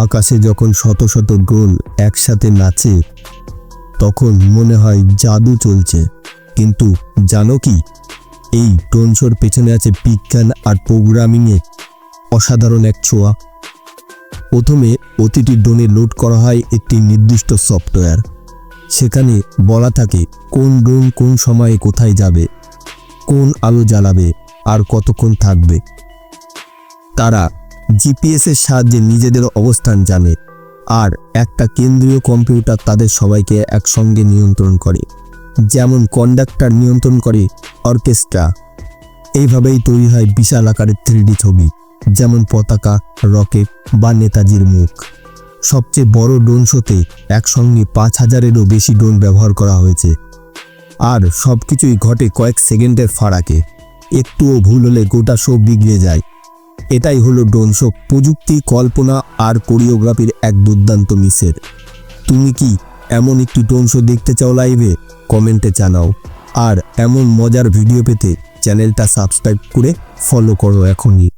আকাশে যখন শত শত ড্রোন একসাথে নাচে, তখন মনে হয় জাদু চলছে। কিন্তু জানো কি? এই ড্রোন পেছনে আছে বিজ্ঞান আর প্রোগ্রামিংয়ে অসাধারণ এক ছোঁয়া। প্রথমে প্রতিটি ড্রোনে লোড করা হয় একটি নির্দিষ্ট সফটওয়্যার। সেখানে বলা থাকে কোন ড্রোন কোন সময়ে কোথায় যাবে, কোন আলো জ্বালাবে আর কতক্ষণ থাকবে। তারা জিপিএসের সাহায্যে নিজেদের অবস্থান জানে আর একটা কেন্দ্রীয় কম্পিউটার তাদের সবাইকে একসঙ্গে নিয়ন্ত্রণ করে, যেমন কন্ডাক্টর নিয়ন্ত্রণ করে অর্কেস্ট্রা। এইভাবেই তৈরি হয় বিশাল আকারের থ্রিডি ছবি, যেমন পতাকা, রকেট বা নেতাজির মুখ। সবচেয়ে বড় ড্রোন শোতে একসঙ্গে পাঁচ হাজারেরও বেশি ড্রোন ব্যবহার করা হয়েছে। আর সব কিছুই ঘটে কয়েক সেকেন্ডের ফারাকে। একটুও ভুল হলে গোটা শো বিগড়ে যায়। এটাই হলো ড্রোন শো প্রযুক্তি, কল্পনা আর কোরিওগ্রাফির এক দুর্দান্ত মিসের। তুমি কি এমন একটি ডোনসো দেখতে চাও লাইভে? কমেন্টে জানাও। আর এমন মজার ভিডিও পেতে চ্যানেলটা সাবস্ক্রাইব করে ফলো করো এখনই।